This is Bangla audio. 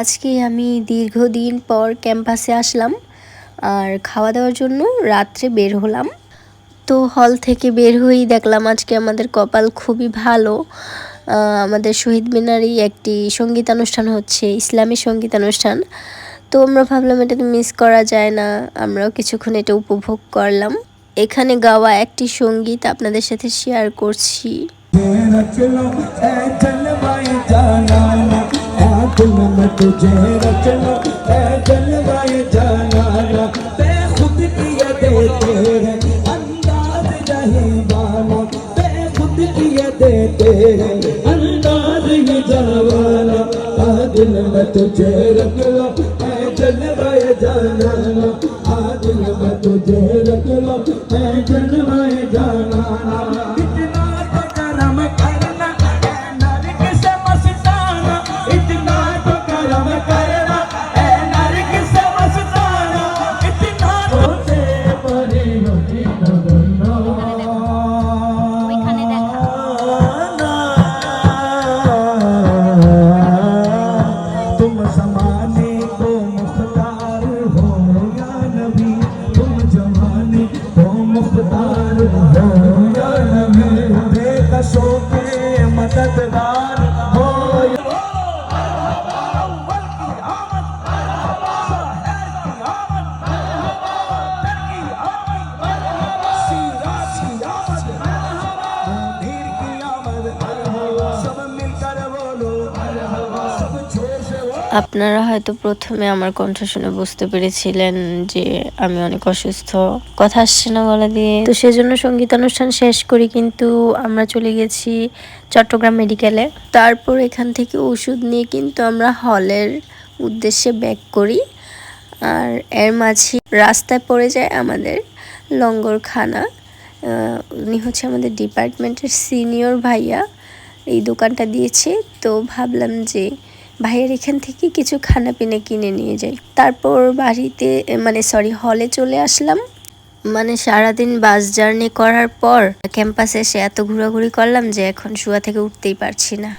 আজকে আমি দীর্ঘদিন পর ক্যাম্পাসে আসলাম আর খাওয়া দাওয়ার জন্য রাত্রে বের হলাম। তো হল থেকে বের হয়েই দেখলাম আজকে আমাদের কপাল খুবই ভালো। আমাদের শহীদ মিনারেই একটি সঙ্গীতানুষ্ঠান হচ্ছে, ইসলামী সঙ্গীতানুষ্ঠান। তো আমরা ভাবলাম এটা তো মিস করা যায় না, আমরাও কিছুক্ষণ এটা উপভোগ করলাম। এখানে গাওয়া একটি সংগীত আপনাদের সাথে শেয়ার করছি। दिल में तुझे लो ऐ जलवाए जाना ते खुद किए देते हैं अंदाज नहीं वाला ते खुद किए देते हैं अंदाज ही जवाना। आ दिल में तुझे रख लो जलवाए जाना आ दिल में तुझे रख लो जलवाए जाना ना तु मुख़्तार हो या नवी तुम ज़मानी আপনারা হয়তো প্রথমে আমার কণ্ঠ শুনে বুঝতে পেরেছিলেন যে আমি অনেক অসুস্থ। কথা আসছে না গলা দিয়ে। তো সেজন্য সঙ্গীতানুষ্ঠান শেষ করি, কিন্তু আমরা চলে গেছি চট্টগ্রাম মেডিকেলে। তারপর এখান থেকে ওষুধ নিয়ে কিন্তু আমরা হলের উদ্দেশ্যে ব্যাক করি। আর এর মাঝে রাস্তায় পড়ে যায় আমাদের লঙ্গরখানা। উনি হচ্ছে আমাদের ডিপার্টমেন্টের সিনিয়র ভাইয়া। এই দোকানটা দিয়েছে। তো ভাবলাম যে ভাইয়ের এখান থেকে কিছু খানা পিনে কিনে নিয়ে যাই। তারপর বাড়িতে মানে সরি হলে চলে আসলাম। মানে সারাদিন বাস জার্নি করার পর ক্যাম্পাসে এসে এত ঘোরাঘুরি করলাম যে এখন শুয়া থেকে উঠতেই পারছি না।